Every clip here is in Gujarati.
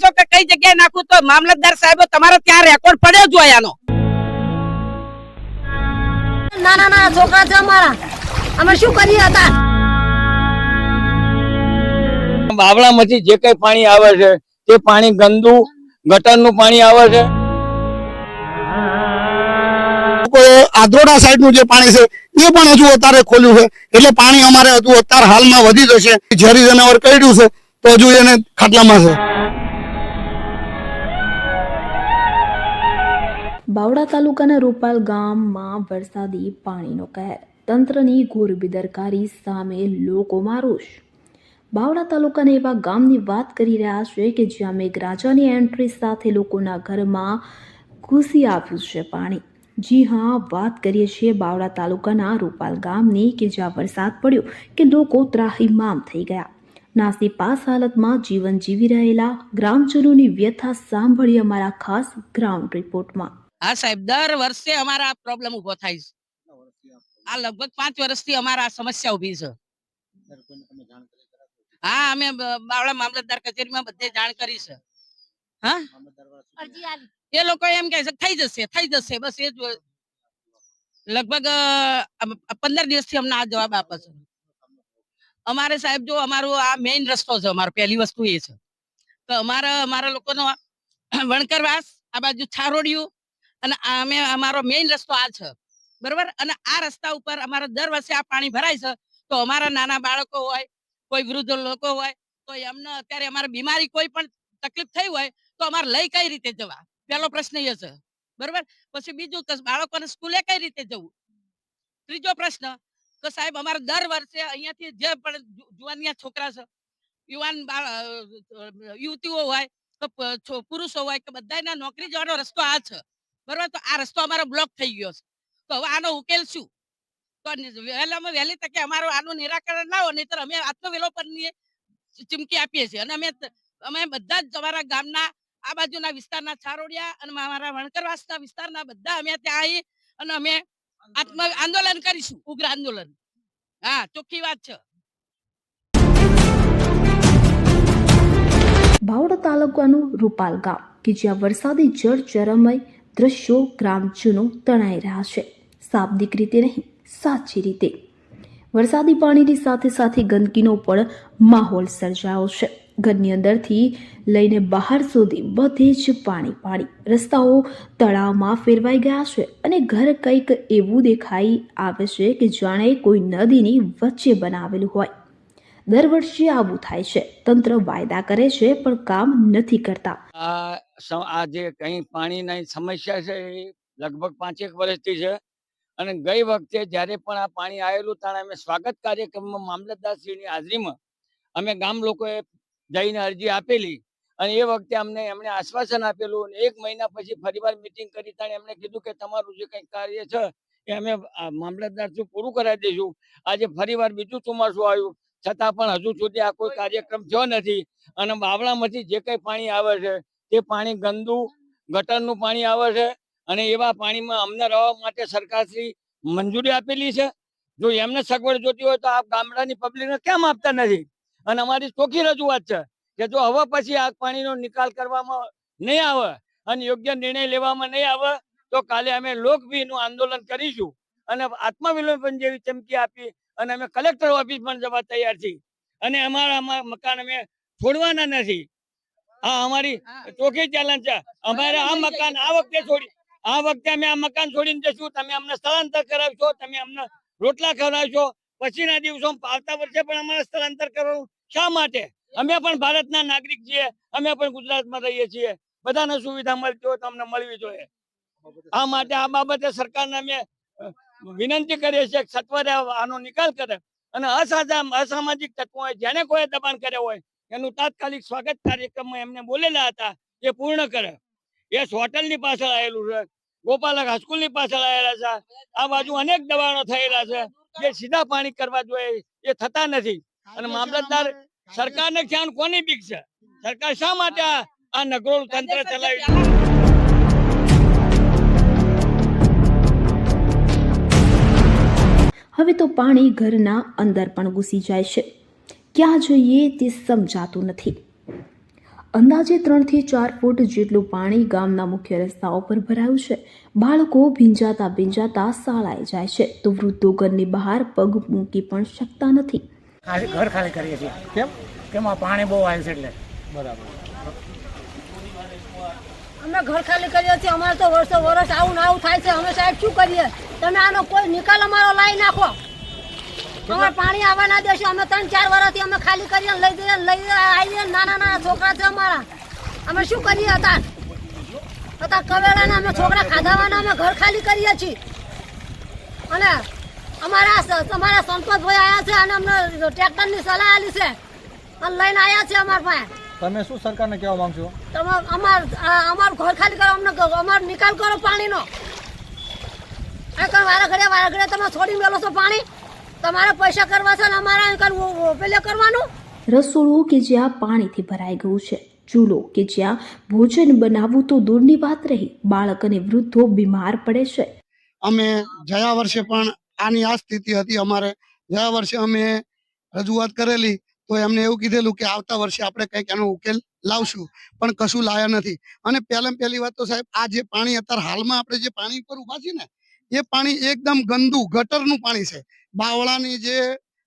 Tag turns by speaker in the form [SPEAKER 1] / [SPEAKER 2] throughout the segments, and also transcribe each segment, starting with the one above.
[SPEAKER 1] છો કે કઈ જગ્યાએ નાખું તો મામલતદાર સાહેબો તમારો ત્યાં રેકોર્ડ પડ્યો જ હોય આનો.
[SPEAKER 2] ના ના ના છોકરા છે અમારા. અમે શું કરીએ હતા?
[SPEAKER 3] બાવળામાંથી જે કઈ પાણી આવે છે તે પાણી ગંદુ ગટરનું પાણી આવે છે.
[SPEAKER 4] આદ્રોડા સાઈડનું જે પાણી છે એ પણ હજુ અત્યારે ખોલ્યું છે. એટલે પાણી અમારે હજુ અત્યારે હાલમાં વધી જશે. ઝેરી જનાવર કર્યું છે તો હજુ એને ખાટલામાં છે.
[SPEAKER 5] બાવડા તાલુકાના રૂપાલ ગામમાં વરસાદી પાણીનો કહેર. તંત્રની ઘોર બેદરકારી સામે લોકોમાં રોષ. બાવડા તાલુકાના એવા ગામની વાત કરી રહ્યા છે કે જ્યાં મેઘરાજાની એન્ટ્રી સાથે લોકોના ઘરમાં ઘૂસી આવ્યું છે પાણી. જી હા, વાત કરીએ છીએ બાવડા તાલુકાના રૂપાલ ગામની કે જ્યાં વરસાદ પડ્યો કે લોકો ત્રાહિમામ થઈ ગયા. નાસી પાસ હાલતમાં જીવન જીવી રહેલા ગ્રામજનોની વ્યથા સાંભળી અમારા ખાસ ગ્રાઉન્ડ રિપોર્ટમાં.
[SPEAKER 1] હા સાહેબ દર વર્ષે અમારા આ પ્રોબ્લેમ ઊભો થાય છે. આ લગભગ પાંચ વર્ષથી અમારા આ સમસ્યા ઊભી છે. હા અમે બાવળા મામલતદાર કચેરીમાં બધે જાણ કરી છે. હા? એ લોકો એમ કહે છે થઈ જશે થઈ જશે બસ એ જ લગભગ પંદર દિવસ પંદર દિવસથી અમને આ જવાબ આપે છે. અમારે સાહેબ જો અમારો આ મેઇન રસ્તો છે અમારો પહેલી વસ્તુ એ છે. તો અમારા અમારા લોકોનો વણકરવાસ આ બાજુ છારોડિયું અને અમે, અમારો મેઇન રસ્તો આ છે. બરોબર? અને આ રસ્તા ઉપર અમારે દર વર્ષે આ પાણી ભરાય છે. તો અમારા નાના બાળકો હોય, કોઈ વૃદ્ધ લોકો હોય, તો એમને અત્યારે અમારે બીમારી કોઈ પણ તકલીફ થઈ હોય, તો અમારે લઈ કઈ રીતે જવા? પેલો પ્રશ્ન એ છે. બરોબર? પછી બીજું કે બાળકોને સ્કૂલે કઈ રીતે જવું? ત્રીજો પ્રશ્ન કે સાહેબ, અમારે દર વર્ષે અહીંયાથી જે પણ જુવાનિયા છોકરા છે, યુવાન યુવતીઓ હોય પુરુષો હોય, કે બધાના નોકરી જવાનો રસ્તો આ છે. બરોબર? તો આ રસ્તો અમારો બ્લોક થઈ ગયો છે. તો હવે આનો ઉકેલ શું? તો વહેલામાં વહેલી તકે અમારો આનું નિરાકરણ લાવો, નહીતર અમે આત્મવિલોપનની ચીમકી આપીએ છીએ. અને અમે અમે બધા જ અમારા ગામના આ બાજુના વિસ્તારના છારોડિયા અને અમારા વણકરવાસના વિસ્તારના બધા અમે ત્યાં આવી અને અમે આત્મ આંદોલન કરીશું, ઉગ્ર આંદોલન. હા, ચોખ્ખી વાત છે.
[SPEAKER 5] બાવડા તાલુકાનું રૂપાલ ગામ, કે જ્યાં વરસાદી જળ ચરમય દ્રશ્યો ગ્રામજનો તણાઈ રહ્યા છે. શાબ્દિક રીતે નહીં, સાચી રીતે. વરસાદી પાણીની સાથે સાથે ગંદકીનો પણ માહોલ સર્જાયો છે. ઘરની અંદરથી લઈને બહાર સુધી બધે જ પાણી પાણી. રસ્તાઓ તળાવમાં ફેરવાઈ ગયા છે અને ઘર કંઈક એવું દેખાઈ આવે છે કે જાણે કોઈ નદીની વચ્ચે બનાવેલું હોય. દર વર્ષે આવું થાય છે. તંત્ર વાયદા કરે છે, પણ કામ નથી કરતા.
[SPEAKER 3] આ જે કઈ પાણીની સમસ્યા છે એ લગભગ પાંચેક વર્ષથી છે. અને ગઈ વખતે જ્યારે પણ આ પાણી આવેલું ત્યારે અમે સ્વાગત કાર્યક્રમમાં મામલતદારશ્રીની હાજરીમાં અમે ગામ લોકોએ જઈને અરજી આપેલી અને એ વખતે અમને એમણે આશ્વાસન આપેલું અને એક મહિના પછી ફરીવાર મિટિંગ કરી ત્યારે એમણે કીધું કે તમારું જે કંઈ કાર્ય છે એ અમે મામલતદાર શું પૂરું કરાવી દઈશું. આજે ફરીવાર બીજું ચોમાસું આવ્યું. છતાં પણ હજુ સુધી આ કોઈ કાર્યક્રમ થયો નથી અને બાવળામાંથી જે કંઈ પાણી આવે છે તે પાણી ગંદુ ગટરનું પાણી આવે છે અને એવા પાણીમાં અમને રહેવા માટે સરકારશ્રી મંજૂરી આપેલી છે. જો એમને સગવડ જોતી હોય તો આ ગામડાની પબ્લિકને કેમ આપતા નથી? અને અમારી ચોખ્ખી રજૂઆત છે કે જો હવે પછી આ પાણીનો નિકાલ કરવામાં નહીં આવે અને યોગ્ય નિર્ણય લેવામાં નહીં આવે તો કાલે અમે લોકભીનું આંદોલન કરીશું અને આત્મવિલોપન જેવી ચમકી આપી અને અમે કલેક્ટર ઓફિસ પણ જવા તૈયાર છીએ. અને અમારા મકાન અમે છોડવાના નથી. આ અમારી ચોખ્ખી ચેલેન્જ છે. અમારે આ મકાન આ વખતે છોડી આ વખતે અમે આ મકાન છોડીને જશું. તમે અમને સ્થળાંતર કરાવશો તમે અમને રોટલા ખવડાવશો. પછીના દિવસો આવતા વર્ષે પણ અમારે સ્થળાંતર કરવાનું શા માટે? અમે પણ ભારતના નાગરિક છીએ. અમે પણ ગુજરાતમાં રહીએ છીએ. બધાને સુવિધા મળતી હોય તો અમને મળવી જોઈએ. આ માટે આ બાબતે સરકારને અમે વિનંતી કરીએ છીએ સત્વરે આનો નિકાલ કરે. અને અસાધા અસામાજિક તત્વો હોય જેને કોઈ દબાણ કર્યા હોય એનું તાત્કાલિક સ્વાગત કાર્યક્રમમાં એમને બોલેલા હતા એ પૂર્ણ કરે. યસ હોટલની પાછળ આવેલું છે ગોપાલક હાઈસ્કૂલની પાછળ આવેલા છે. આ બાજુ અનેક દબાણો થયેલા છે જે સીધા પાણી કરવા જોઈએ એ થતા નથી. અને મામલતદાર સરકારને ખ્યાલ કોની બીક છે? સરકાર શા માટે આ આ નગરોળ તંત્ર ચલાવી
[SPEAKER 5] હવે તો પાણી ઘરના અંદર પણ ઘૂસી જાય છે. ક્યાં જઈએ તે સમજાતું નથી. અંદાજે ત્રણથી ચાર ફૂટ જેટલું પાણી ગામના મુખ્ય રસ્તાઓ પર ભરાયું છે. બાળકો ભીંજાતા ભીંજાતા શાળાએ જાય છે. તો વૃદ્ધો ઘરની બહાર પગ મૂકી પણ શકતા નથી.
[SPEAKER 6] ખાલી ઘર ખાલી કરીએ છીએ. કેમ? કેમ? આ પાણી બહુ આવે છે એટલે.
[SPEAKER 2] અમે ઘર ખાલી કરીએ છીએ. અમારે તો વર્ષો વર્ષ આવું ને આવું થાય છે. અમે સાહેબ શું કરીએ? તમે આનો કોઈ નિકાલ અમારો લાવી નાખો. અમારે પાણી આવવા ના દેશો. અમે ત્રણ ચાર વર્ષથી અમે ખાલી કરીએ લઈ જઈએ લઈ આવીએ. નાના નાના છોકરા છે અમારા. અમે શું કરીએ હતા હતા કવેળાના અમે છોકરા ખાધાવાના અમે ઘર ખાલી કરીએ છીએ. અને અમારા તમારા સંતોષભાઈ આવ્યા છે અને અમને ટ્રેક્ટરની સલાહ આલી છે. અને લઈને આવ્યા છે અમારા પાસે.
[SPEAKER 7] તમે શું સરકારને કહેવા માંગશો?
[SPEAKER 2] તમે અમાર અમારું ઘર ખાલી કરો અમને અમારો નિકાલ કરો પાણીનો. આ કઈ વારા ઘડે વારા ઘડિયા તમે છોડી મેલો છો પાણી? તમારે પૈસા કરવા છે ને અમારે પેલે કરવાનું?
[SPEAKER 5] રસોડું કે જ્યાં પાણીથી ભરાઈ ગયું છે ચૂલો કે જ્યાં ભોજન બનાવવું તો દૂરની વાત રહી બાળક અને વૃદ્ધો બીમાર પડે છે.
[SPEAKER 4] અમે ગયા વર્ષે પણ આની આ સ્થિતિ હતી અમારે. ગયા વર્ષે અમે રજૂઆત કરેલી તો એમને એવું કીધેલું કે આવતા વર્ષે આપણે કંઈક એનો ઉકેલ લાવશું પણ કશું લાયા નથી. અને પહેલા પહેલી વાત તો સાહેબ આ જે પાણી અત્યારે હાલમાં આપણે જે પાણી ઉપર ઊભા છીએ ને એ પાણી એકદમ ગંદુ, ગટરનું પાણી છે. બાવળાની જે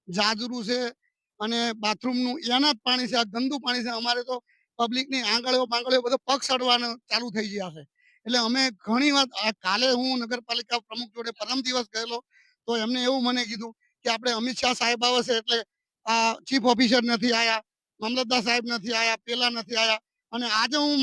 [SPEAKER 4] જાજરું છે અને બાથરૂમનું, એના જ પાણી છે. આ ગંદુ પાણી છે. અમારે તો પબ્લિકની આંગળીઓ પાંગળીઓ બધો પગ સડવાનું ચાલુ થઈ ગયા છે. એટલે અમે ઘણી વાર કાલે હું નગરપાલિકા પ્રમુખ જોડે પરમ દિવસ ગયેલો, તો એમને એવું મને કીધું કે આપણે અમિત શાહ સાહેબ આવશે એટલે આ ચીફ ઓફિસર નથી આયા, મામલતદાર સાહેબ નથી આવ્યા પેલા નથી આવ્યા અને આજે હું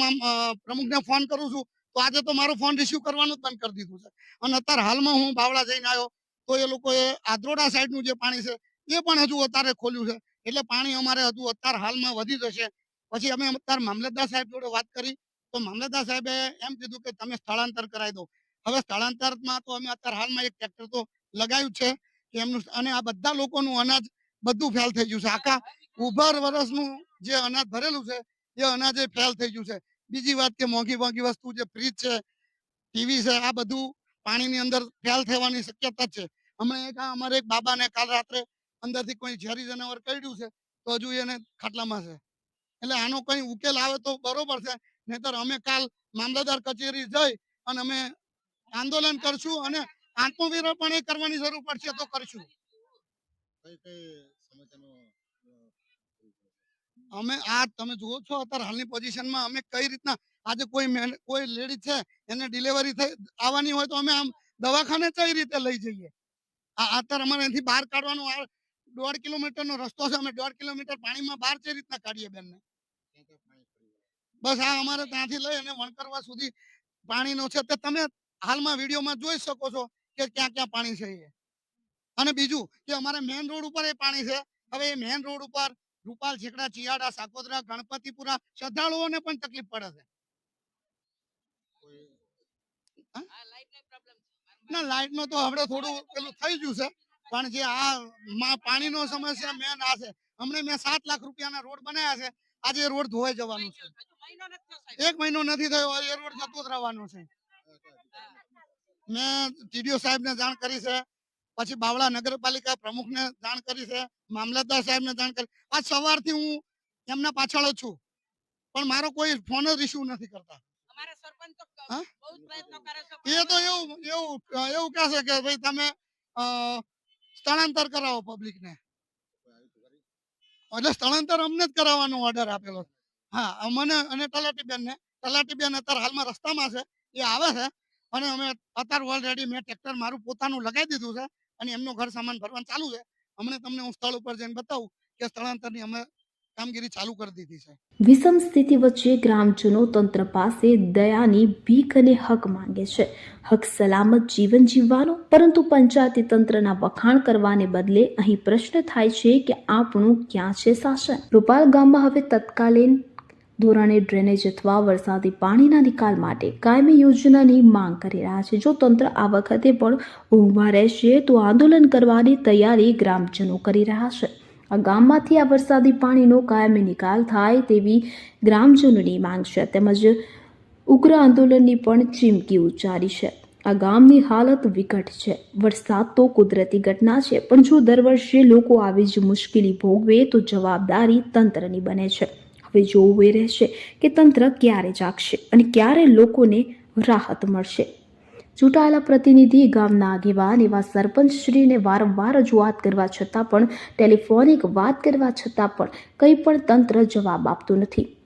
[SPEAKER 4] પ્રમુખને ફોન કરું છું તો આજે તો મારો ફોન રિસીવ કરવાનું બંધ કરી દીધું છે. અને અત્યારે હાલમાં હું બાવળા જઈને આવ્યો, તો એ લોકોએ આદ્રોડા સાઈડનું જે પાણી છે, એ પણ હજુ અત્યારે ખોલ્યું છે. એટલે પાણી અમારે હજુ અત્યારે હાલમાં વધી જશે. પછી અમે અત્યારે મામલતદાર સાહેબ જોડે વાત કરી, તો મામલતદાર સાહેબે એમ કીધું કે તમે સ્થળાંતર કરાવી દો. હવે સ્થળાંતરમાં તો અમે અત્યારે હાલમાં એક ટ્રેક્ટર તો લગાવ્યું છે, કે એમનું અને આ બધા લોકોનું અનાજ બધું ફેલ થઈ ગયું છે. આખા ઉભર વર્ષનું જે અનાજ ભરેલું છે, એ અનાજ ફેલ થઈ ગયું છે. બીજી વાત કે મોંઘી મોંઘી વસ્તુ જે ફ્રીજ છે ટીવી છે, આ બધું પાણીની અંદર ફેલ થવાની શક્યતા છે. હમણાં એક અમારે એક બાબાને કાલ રાત્રે અંદરથી કોઈ ઝેરી જનાવર કરડ્યું છે, તો હજુ એને ખાટલામાં છે. એટલે આનો કઈ ઉકેલ આવે તો બરોબર છે, નહીતર અમે કાલ મામલતદાર કચેરી જઈ અને અમે આંદોલન કરશું અને આત્મવિરોપણ એ કરવાની જરૂર પડશે તો કરશું. અમે આ તમે જુઓ છો અત્યારે હાલની પોઝિશનમાં અમે કઈ રીતના આજે કોઈ કોઈ લેડી છે એને ડિલિવરી થઈ આવવાની હોય તો અમે આમ દવાખાને કઈ રીતે લઈ જઈએ? આ અત્યારે અમારે અહીંથી બહાર કાઢવાનો દોઢ કિલોમીટરનો રસ્તો છે, અમે દોઢ કિલોમીટર પાણીમાં બહાર કઈ રીતના કાઢીએ બેનને? બસ આ અમારે ત્યાંથી લઈ અને વણકરવા સુધી પાણીનો છે. તે તમે હાલમાં વિડીયોમાં જોઈ શકો છો કે ક્યાં ક્યાં પાણી છે એ. અને બીજું કે અમારે મેઇન રોડ ઉપર એ પાણી છે. હવે એ મેઇન રોડ ઉપર રૂપાલ છેકડા ચિયાડા સાકોદરા ગણપતિપુરા શ્રદ્ધાળુઓને પણ તકલીફ પડે છે. ના લાઈટ નો તો હવે થોડું પેલું થઈ ગયું છે. પણ જે આ પાણીનો સમસ્યા મેન આ છે. હમણાં મેં સાત લાખ રૂપિયાના રોડ બનાવ્યા છે. આજે રોડ ધોવાઈ જવાનું છે. એક મહિનો નથી થયો એ રોડ જતો જ રહેવાનો છે. મેં ટીડીઓ સાહેબને જાણ કરી છે. પછી બાવળા નગરપાલિકા પ્રમુખને જાણ કરી છે મામલતદાર સાહેબને જાણ કરી. આજ સવારથી હું એમના પાછળ છું. પણ મારો કોઈ ફોન જ રિસીવ નથી કરતા. એ તો એવું એવું એવું કહે છે કે ભાઈ તમે સ્થળાંતર કરાવો પબ્લિકને એટલે સ્થળાંતર અમને જ કરાવવાનો ઓર્ડર આપેલો છે. હા અમને અને તલાટીબેન ને તલાટીબેન અત્યારે હાલમાં રસ્તામાં છે એ આવે છે. અને અમે અત્યારે ઓલરેડી મેં ટ્રેક્ટર મારું પોતાનું લગાવી દીધું છે. અને એમનો ઘર સામાન ભરવાનું ચાલુ છે. હમણે તમને હું સ્થળ ઉપર જઈને બતાવું કે સ્થળાંતરની અમે કામગીરી ચાલુ કરી દીધી છે.
[SPEAKER 5] વિષમ સ્થિતિ વચ્ચે ગ્રામજનો તંત્ર પાસે દયાની ભીખ અને હક માંગે છે. હક સલામત જીવન જીવવાનો, પરંતુ પંચાયતી તંત્રના વખાણ કરવાને બદલે અહીં પ્રશ્ન થાય છે કે આપણું ક્યાં છે શાસન? રૂપાલ ગામમાં હવે તત્કાલીન ધોરણે ડ્રેનેજ અથવા વરસાદી પાણીના નિકાલ માટે કાયમી યોજનાની માંગ કરી રહ્યા છે. જો તંત્ર આ વખતે પણ ઊંઘમાં રહેશે, તો આંદોલન કરવાની તૈયારી ગ્રામજનો કરી રહ્યા છે. આ ગામમાંથી આ વરસાદી પાણીનો કાયમી નિકાલ થાય તેવી ગ્રામજનોની માંગ છે. તેમજ ઉગ્ર આંદોલનની પણ ચીમકી ઉચ્ચારી છે. આ ગામની હાલત વિકટ છે. વરસાદ તો કુદરતી ઘટના છે, પણ જો દર વર્ષે લોકો આવી જ મુશ્કેલી ભોગવે, તો જવાબદારી તંત્રની બને છે. હવે જોવું રહેશે કે તંત્ર ક્યારે જાગશે અને ક્યારે લોકોને રાહત મળશે. ચૂંટાયેલા પ્રતિનિધિ, ગામના આગેવાન એવા સરપંચશ્રીને વારંવાર રજૂઆત કરવા છતાં પણ, ટેલિફોનિક વાત કરવા છતાં પણ કંઈ પણ તંત્ર જવાબ આપતું નથી.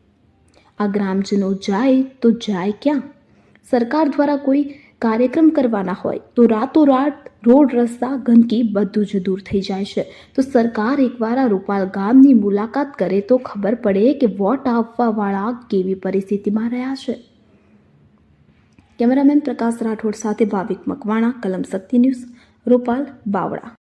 [SPEAKER 5] આ ગ્રામજનો જાય તો જાય ક્યાં? સરકાર દ્વારા કોઈ કાર્યક્રમ કરવાના હોય, તો રાતોરાત રોડ, રસ્તા, ગંદકી બધું જ દૂર થઈ જાય છે. તો સરકાર એકવાર આ રૂપાલ ગામની મુલાકાત કરે તો ખબર પડે કે વોટ આપવાવાળા કેવી પરિસ્થિતિમાં રહ્યા છે. કેમેરામેન પ્રકાશ રાઠોડ સાથે ભાવિક મકવાણા, કલમ શક્તિ ન્યૂઝ, રૂપાલ બાવળા.